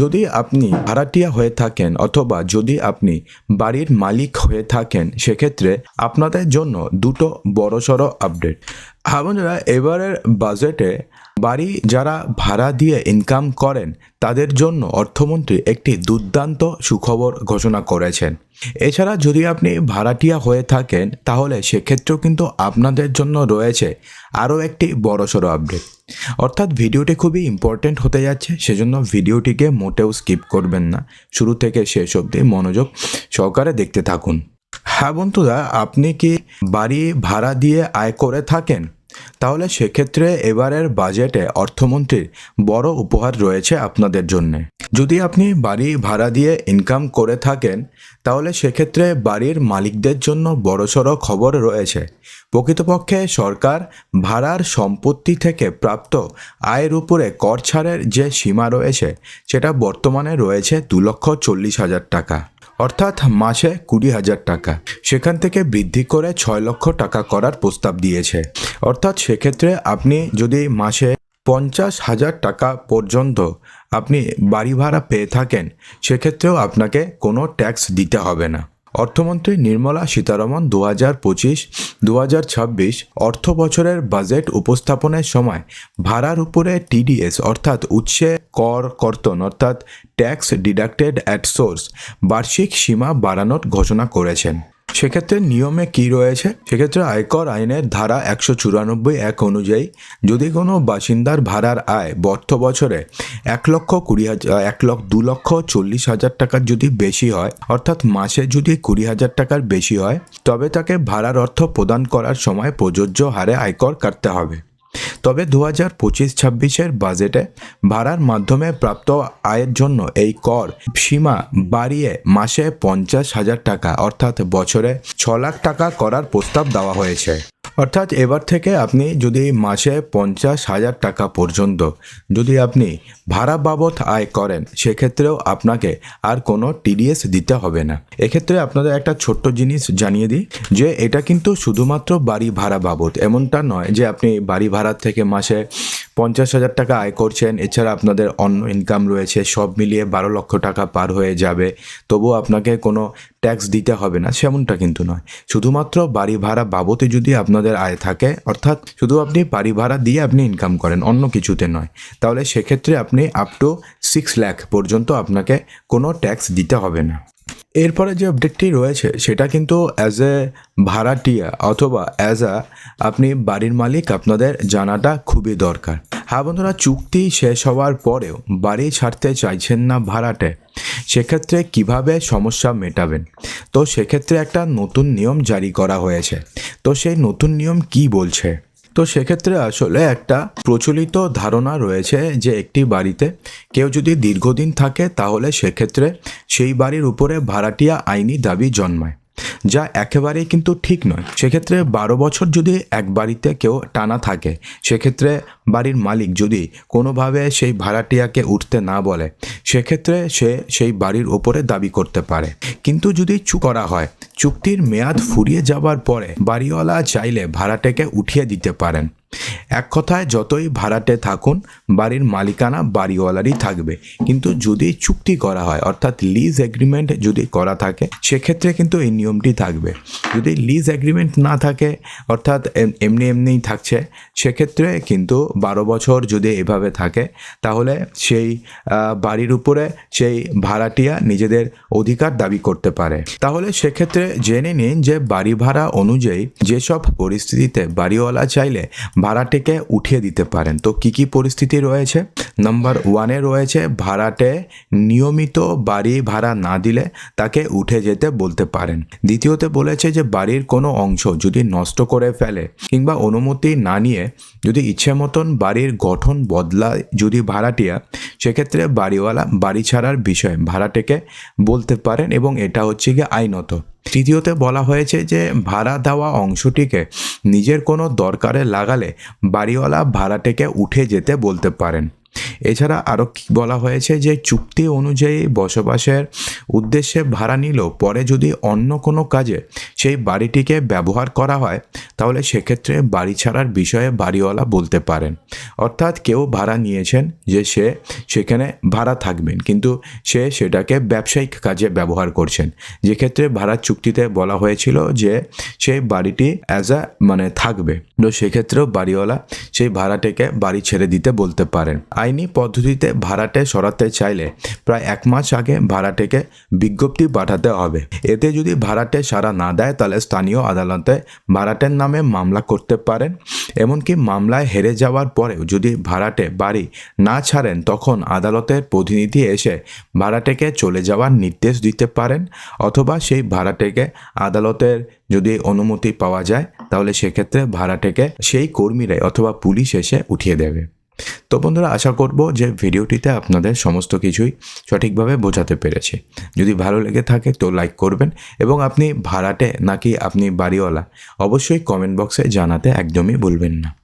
যদি আপনি ভাড়াটিয়া হয়ে থাকেন অথবা যদি আপনি বাড়ির মালিক হয়ে থাকেন, সেক্ষেত্রে আপনাদের জন্য দুটো বড়সড় আপডেট। হ্যাঁ বন্ধুরা, এবারের বাজেটে বাড়ি যারা ভাড়া দিয়ে ইনকাম করেন, তাদের জন্য অর্থমন্ত্রী একটি দুর্দান্ত সুখবর ঘোষণা করেছেন। এছাড়া যদি আপনি ভাড়াটিয়া হয়ে থাকেন, তাহলে সেক্ষেত্রেও কিন্তু আপনাদের জন্য রয়েছে আরও একটি বড়সড় আপডেট অর্থাৎ ভিডিওটি খুবই ইম্পর্ট্যান্ট হতে যাচ্ছে, সেজন্য ভিডিওটিকে মোটেও স্কিপ করবেন না। শুরু থেকে শেষ অবধি মনোযোগ সহকারে দেখতে থাকুন। হ্যাঁ বন্ধুরা, আপনি কি বাড়ি ভাড়া দিয়ে আয় করে থাকেন? তাহলে সেক্ষেত্রে এবারের বাজেটে অর্থমন্ত্রীর বড় উপহার রয়েছে আপনাদের জন্য। যদি আপনি বাড়ি ভাড়া দিয়ে ইনকাম করে থাকেন, তাহলে সেক্ষেত্রে বাড়ির মালিকদের জন্য বড়সড় খবর রয়েছে। প্রকৃতপক্ষে সরকার ভাড়ার সম্পত্তি থেকে প্রাপ্ত আয়ের উপরে কর ছাড়ের যে সীমা রয়েছে, সেটা বর্তমানে রয়েছে দু লক্ষ চল্লিশ হাজার টাকা। অর্থাৎ মাসে কুড়ি হাজার টাকা। সেখান থেকে বৃদ্ধি করে ছয় লক্ষ টাকা করার প্রস্তাব দিয়েছে। অর্থাৎ সেক্ষেত্রে আপনি যদি মাসে পঞ্চাশ হাজার টাকা পর্যন্ত আপনি বাড়ি ভাড়া পেয়ে থাকেন, সেক্ষেত্রেও আপনাকে কোনো ট্যাক্স দিতে হবে না। অর্থমন্ত্রী নির্মলা সীতারমন দু হাজার পঁচিশ দু হাজার ছাব্বিশ অর্থ বছরের বাজেট উপস্থাপনের সময় ভাড়ার উপরে টিডিএস অর্থাৎ উৎসে কর কর্তন অর্থাৎ ট্যাক্স ডিডাক্টেড অ্যাট সোর্স বার্ষিক সীমা বাড়ানোর ঘোষণা করেছেন। সেক্ষেত্রে নিয়মে কি রয়েছে? সেক্ষেত্রে আয়কর আইনের ধারা একশো চুরানব্বই এক অনুযায়ী যদি কোনো বাসিন্দার ভাড়ার আয় বর্থ বছরে এক লক্ষ কুড়ি হাজার এক লক্ষ দু লক্ষ চল্লিশ হাজার টাকার যদি বেশি হয়, অর্থাৎ মাসে যদি কুড়ি হাজার টাকার বেশি হয়, তবে তাকে ভাড়ার অর্থ প্রদান করার সময় প্রযোজ্য হারে আয়কর কাটতে হবে। তবে দু হাজার পঁচিশ ছাব্বিশের বাজেটে ভাড়ার মাধ্যমে প্রাপ্ত আয়ের জন্য এই কর সীমা বাড়িয়ে মাসে পঞ্চাশ হাজার টাকা, অর্থাৎ বছরে ছ লাখ টাকা করার প্রস্তাব দেওয়া হয়েছে। অর্থাৎ এবার থেকে আপনি যদি মাসে পঞ্চাশ হাজার টাকা পর্যন্ত যদি আপনি ভাড়া বাবদ আয় করেন, সেক্ষেত্রেও আপনাকে আর কোনো টিডিএস দিতে হবে না। এক্ষেত্রে আপনাদের একটা ছোট্ট জিনিস জানিয়ে দিই, যে এটা কিন্তু শুধুমাত্র বাড়ি ভাড়া বাবদ। এমনটা নয় যে আপনি বাড়ি ভাড়া থেকে মাসে পঞ্চাশ হাজার টাকা আয় করছেন। এছাড়া আপনাদের অন্য ইনকাম রয়েছে, সব মিলিয়ে বারো লক্ষ টাকা পার হয়ে যাবে। তবুও আপনাকে কোনো ট্যাক্স দিতে হবে না, সেমনটা কিন্তু নয়। শুধুমাত্র বাড়ি ভাড়া বাবদে যদি আপনাদের আয় থাকে, অর্থাৎ শুধু আপনি বাড়ি ভাড়া দিয়ে আপনি ইনকাম করেন, অন্য কিছুতে নয়। তাহলে সেক্ষেত্রে আপনি আপ টু সিক্স ল্যাখ পর্যন্ত আপনাকে কোনো ট্যাক্স দিতে হবে না। এরপরে যে আপডেটটি রয়েছে, সেটা কিন্তু অ্যাজ এ ভাড়াটিয়া অথবা অ্যাজ আ আপনি বাড়ির মালিক, আপনাদের জানাটা খুবই দরকার। হ্যাঁ বন্ধুরা, চুক্তি শেষ হওয়ার পরেও বাড়ি ছাড়তে চাইছেন না ভাড়াটে। সেক্ষেত্রে কীভাবে সমস্যা মেটাবেন? তো সেক্ষেত্রে একটা নতুন নিয়ম জারি করা হয়েছে। তো সেই নতুন নিয়ম কি বলছে? তো সেক্ষেত্রে আসলে একটা প্রচলিত ধারণা রয়েছে যে একটি বাড়িতে কেউ যদি দীর্ঘদিন থাকে তাহলে সেক্ষেত্রে সেই বাড়ির উপরে ভাড়াটিয়া আইনি দাবি জন্মায়। যা একেবারেই কিন্তু ঠিক নয়। সেক্ষেত্রে বারো বছর যদি এক বাড়িতে কেউ টানা থাকে, সেক্ষেত্রে বাড়ির মালিক যদি কোনোভাবে সেই ভাড়াটিয়াকে উঠতে না বলে, সেক্ষেত্রে সে সেই বাড়ির ওপরে দাবি করতে পারে। কিন্তু যদি চু করা হয়, চুক্তির মেয়াদ ফুরিয়ে যাবার পরে বাড়িওয়ালা চাইলে ভাড়াটাকে উঠিয়ে দিতে পারেন। এক কথায় যতই ভাড়াটে থাকুন, বাড়ির মালিকানা বাড়িওয়ালারই থাকবে। কিন্তু যদি চুক্তি করা হয়, অর্থাৎ লিজ এগ্রিমেন্ট যদি করা থাকে, সেক্ষেত্রে কিন্তু এই নিয়মটি থাকবে। যদি লিজ এগ্রিমেন্ট না থাকে, অর্থাৎ এমনি এমনিই থাকছে, সেক্ষেত্রে কিন্তু বারো বছর যদি এভাবে থাকে, তাহলে সেই বাড়ির উপরে সেই ভাড়াটিয়া নিজেদের অধিকার দাবি করতে পারে। তাহলে সেক্ষেত্রে জেনে নিন যে বাড়ি ভাড়া অনুযায়ী যেসব পরিস্থিতিতে বাড়িওয়ালা চাইলে ভাড়াটিকে উঠিয়ে দিতে পারেন। তো কি কি পরিস্থিতি রয়েছে? নাম্বার ওয়ানে রয়েছে, ভাড়াটে নিয়মিত বাড়ি ভাড়া না দিলে তাকে উঠে যেতে বলতে পারেন। দ্বিতীয়তে বলেছে যে, বাড়ির কোনো অংশ যদি নষ্ট করে ফেলে কিংবা অনুমতি না নিয়ে যদি ইচ্ছে মতন বাড়ির গঠন বদলায় যদি ভাড়াটিয়া সেক্ষেত্রে বাড়িওয়ালা, বাড়ি ছাড়ার বিষয়ে ভাড়াটেকে বলতে পারেন এবং এটা হচ্ছে গিয়ে আইনত। তৃতীয়তে বলা হয়েছে যে ভাড়া দেওয়া অংশটিকে নিজের কোনো দরকারে লাগালে বাড়িওয়ালা ভাড়াটেকে উঠে যেতে বলতে পারেন। এছাড়া আরও কি বলা হয়েছে যে চুক্তি অনুযায়ী বসবাসের উদ্দেশ্যে ভাড়া নিলেও পরে যদি অন্য কোনো কাজে সেই বাড়িটিকে ব্যবহার করা হয়, তাহলে সেক্ষেত্রে বাড়ি ছাড়ার বিষয়ে বাড়িওয়ালা বলতে পারেন। অর্থাৎ কেউ ভাড়া নিয়েছেন যে সে সেখানে ভাড়া থাকবেন, কিন্তু সে সেটাকে ব্যবসায়িক কাজে ব্যবহার করছেন। যেক্ষেত্রে ভাড়ার চুক্তিতে বলা হয়েছিল যে সেই বাড়িটি অ্যাজ আ মানে থাকবে। তো সেক্ষেত্রেও বাড়িওয়ালা সেই ভাড়াটিকে বাড়ি ছেড়ে দিতে বলতে পারেন। আইনি পদ্ধতিতে ভাড়াটে সরাতে চাইলে প্রায় এক মাস আগে ভাড়াটেকে বিজ্ঞপ্তি পাঠাতে হবে। এতে যদি ভাড়াটে সারা না দেয়, তাহলে স্থানীয় আদালতে ভাড়াটের নামে মামলা করতে পারেন। এমনকি মামলায় হেরে যাওয়ার পরেও যদি ভাড়াটে বাড়ি না ছাড়েন, তখন আদালতের প্রতিনিধি এসে ভাড়াটেকে চলে যাওয়ার নির্দেশ দিতে পারেন। অথবা সেই ভাড়াটেকে আদালতের যদি অনুমতি পাওয়া যায়, তাহলে সেক্ষেত্রে ভাড়াটেকে সেই কর্মীরাই অথবা পুলিশ এসে উঠিয়ে দেবে। তো বন্ধুরা, আশা করব যে ভিডিওটিতে আপনাদের সমস্ত কিছুই সঠিকভাবে বোঝাতে পেরেছি। যদি ভালো লেগে থাকে তো লাইক করবেন এবং আপনি ভাড়াটে নাকি আপনি বাড়িওয়ালা, অবশ্যই কমেন্ট বক্সে জানাতে একদমই ভুলবেন না।